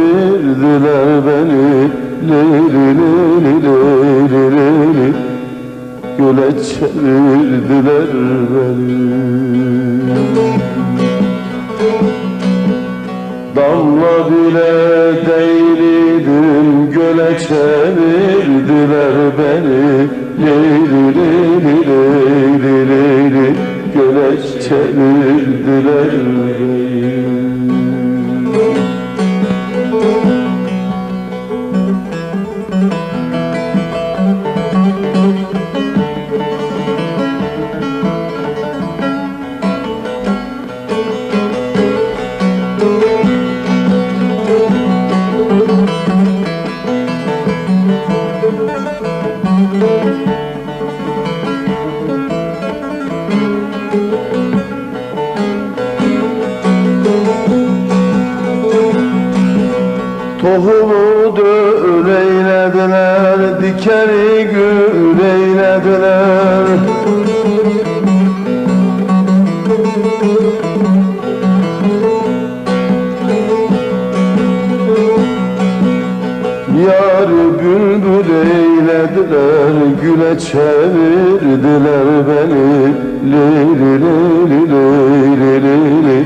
Çevirdiler beni Leyli leyli leyli leyli Göle çevirdiler beni Damla bile değildim göle çevirdiler beni Leyli leyli leyli leyli göle çevirdiler beni çevirdiler beni Leyli leyli leyli leyli,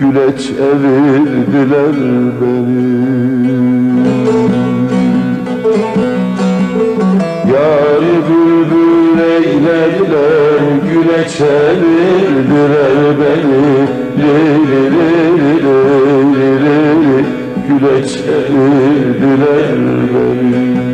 güle çevirdiler beni Yarı bülbül eylediler, güle çevirdiler beni Leyli leyli leyli leyli, güle çevirdiler beni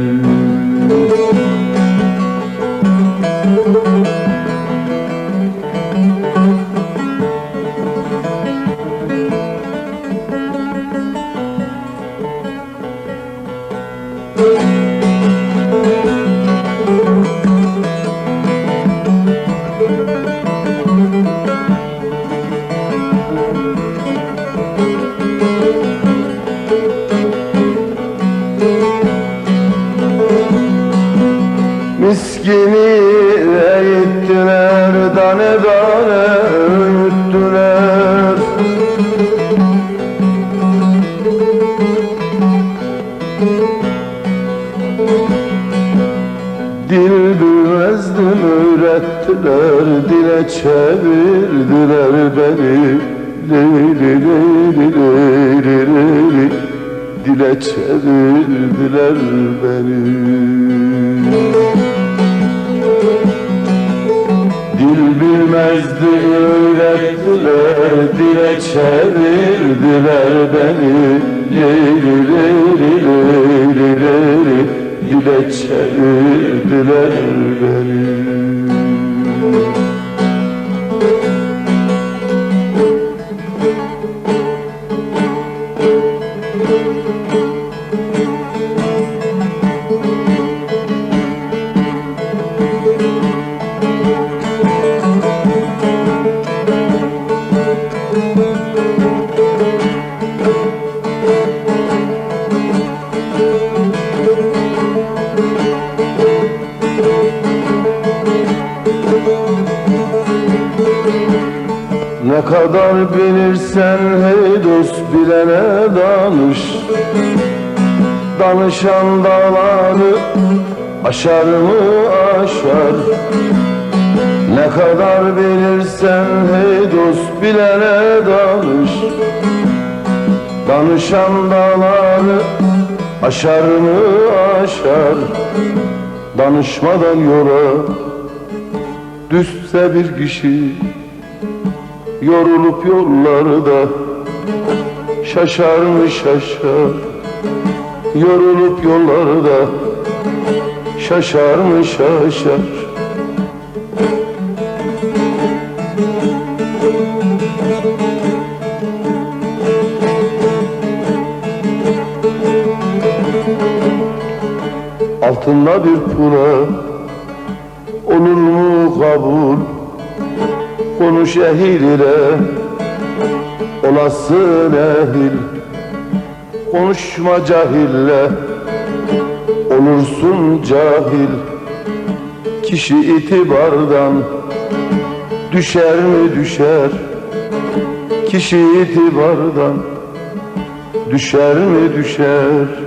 çevirdiler beni Leyli leyli leyli leyli, dile çevirdiler beni. Dil bilmezdi öğrettiler, dile çevirdiler beni. Leyli leyli leyli leyli, dile çevirdiler beni Ne kadar bilirsen hey dost bilene danış. Danışan dağları aşar mı aşar. Ne kadar bilirsen hey dost bilene danış. Danışan dağları aşar mı aşar. Danışmadan yola düşse bir kişi Yorulup yollarda şaşar mı şaşar? Yorulup yollarda şaşar mı şaşar? Altında bir pura Olur mu kabul Konuş ehil ile Olasın ehil. Konuşma cahille Olursun cahil. Kişi itibardan Düşer mi düşer? Kişi itibardan Düşer mi düşer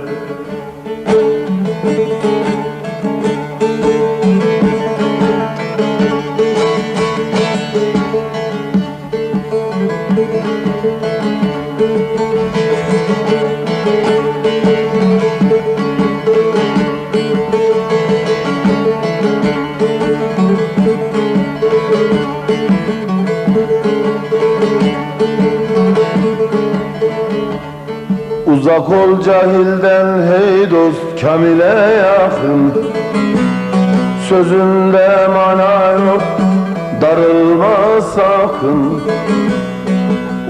Uzak ol cahilden hey dost kamile yakın. Sözünde mana yok darılma sakın.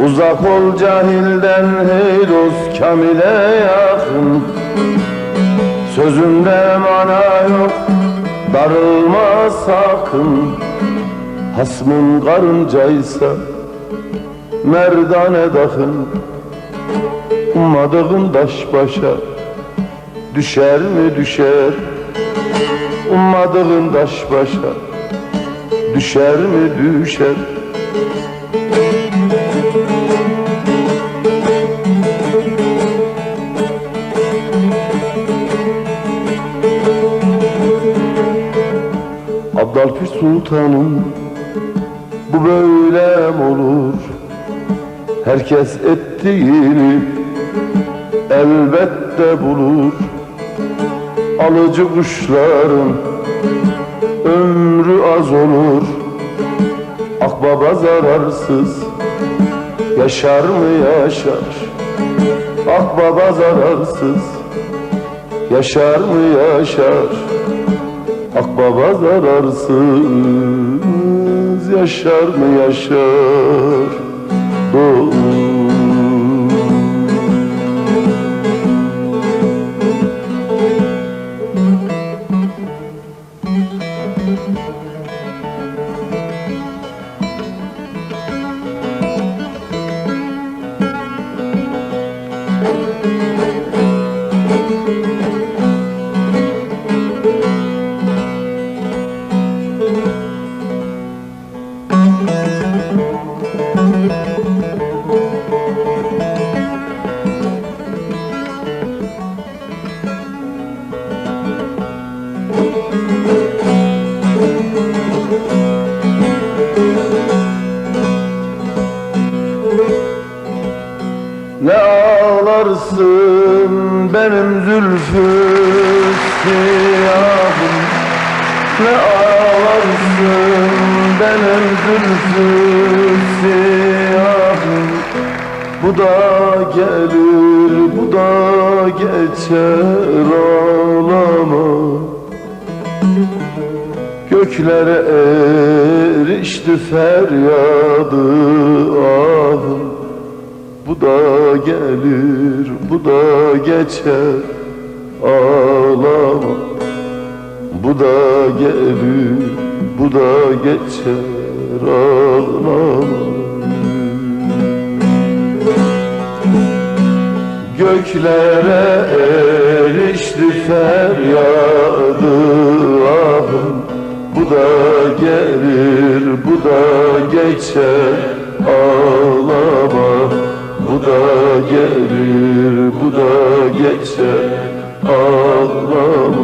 Uzak ol cahilden hey dost kamile yakın. Sözünde mana yok darılma sakın. Hasmın karıncaysa merdane dakın Ummadığın daş başa Düşer mi düşer? Ummadığın daş başa Düşer mi düşer? Abdülhamid Sultanım Bu böyle olur? Herkes ettiğini elbette bulur. Alıcı kuşların ömrü az olur. Akbaba zararsız yaşar mı yaşar? Akbaba zararsız yaşar mı yaşar? Akbaba zararsız yaşar mı yaşar? Doğru zülfü siyahım. Bu da gelir bu da geçer ağlama. Göklere erişti feryadı ahım. Bu da gelir, bu da geçer Ağlama. Bu da gelir, bu da geçer Göklere erişti feryadı ahım. Bu da gelir, bu da geçer Ağlama. Bu da gelir, bu da geçer Ağlama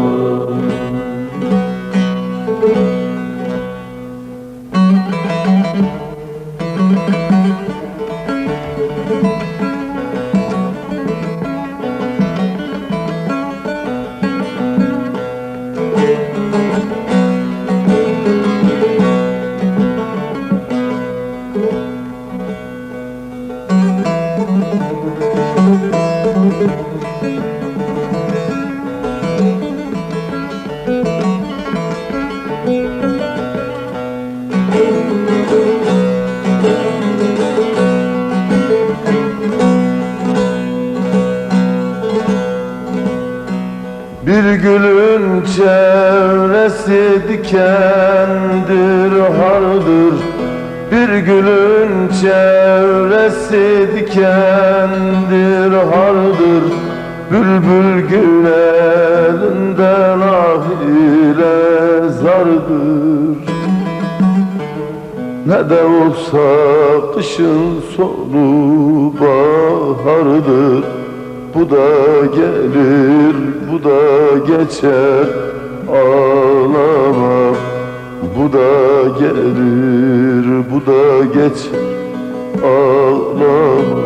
Bülbül gül elinden ah ile zardır. Ne de olsa kışın sonu bahardır. Bu da gelir, bu da geçer. Ağlama Bu da gelir, bu da geçer. Ağlama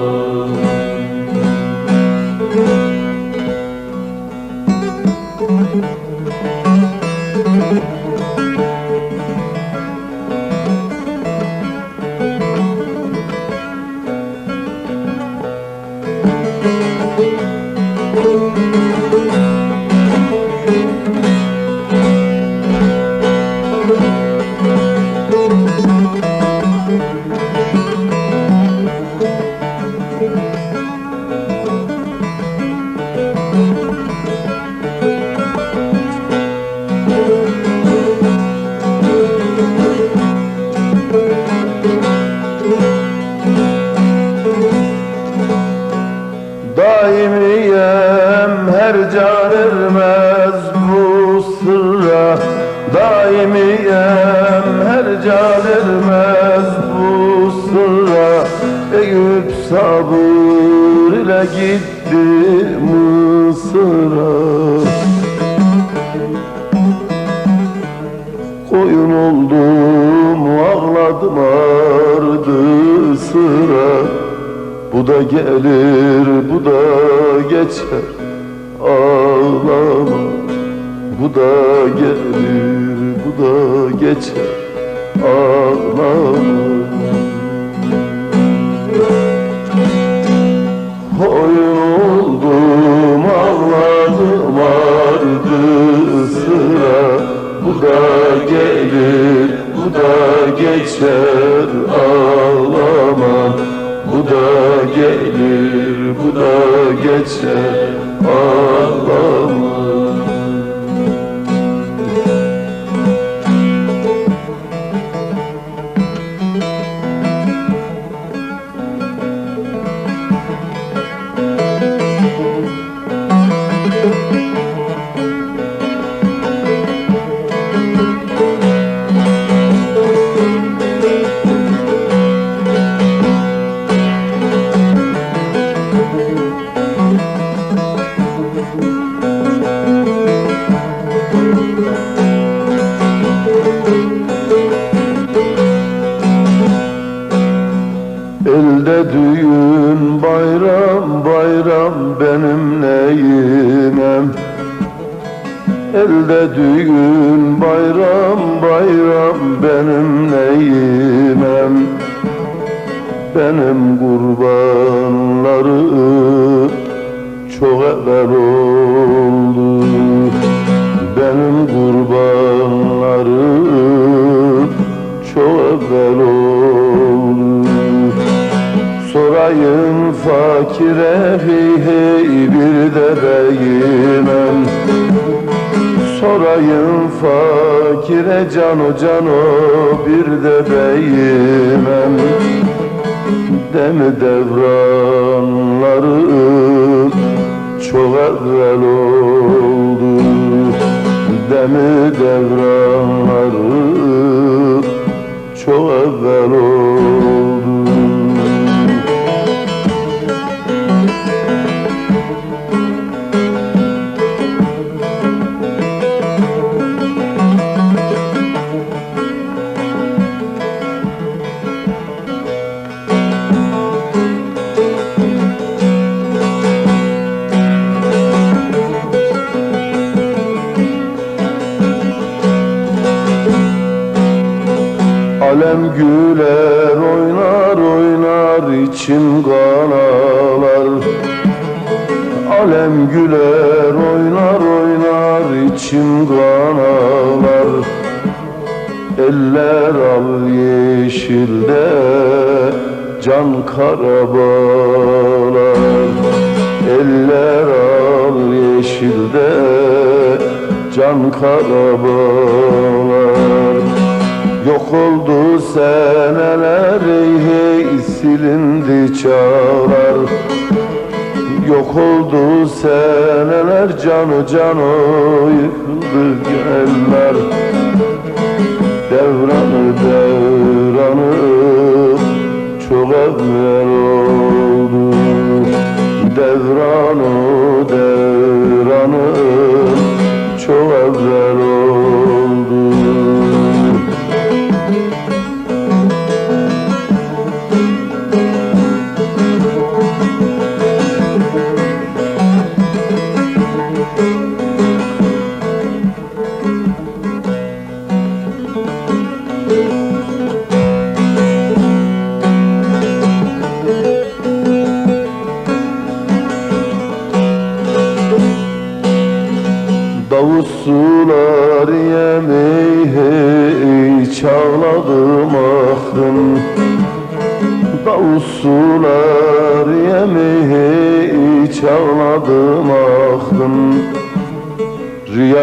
gitti Mısır'a? Koyun oldum ağladım ardı sıra. Bu da gelir bu da geçer ağlama. Bu da gelir bu da geçer ağlama çok evvel oldu. Benim kurbanları çok evvel oldu. Sorayım fakire hey hey bir de beyimem Sorayım fakire cano cano bir de beyimem Demi devranları çok evvel oldu. Demi devranları. Çok evvel oldu içim kan ağlar Alem güler oynar oynar içim kan ağlar Eller al yeşilde can kara bağlar Eller al yeşilde can kara bağlar Yok oldu seneler silindi çağlar. Yok oldu seneler canı canı yıkıldı geller. Devranı devranı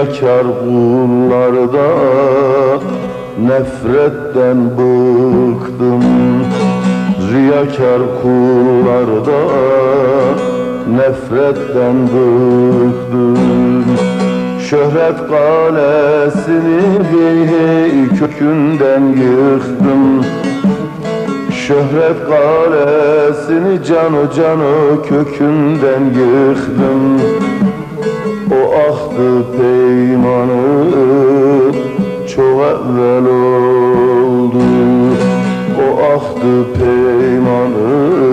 Riyakar kullarda nefretten bıktım. Riyakar kullarda nefretten bıktım. Şöhret kalesini kökünden yıktım. Şöhret kalesini canı canı kökünden yıktım O ahtı peymanı çok evvel oldu. O ahtı peymanı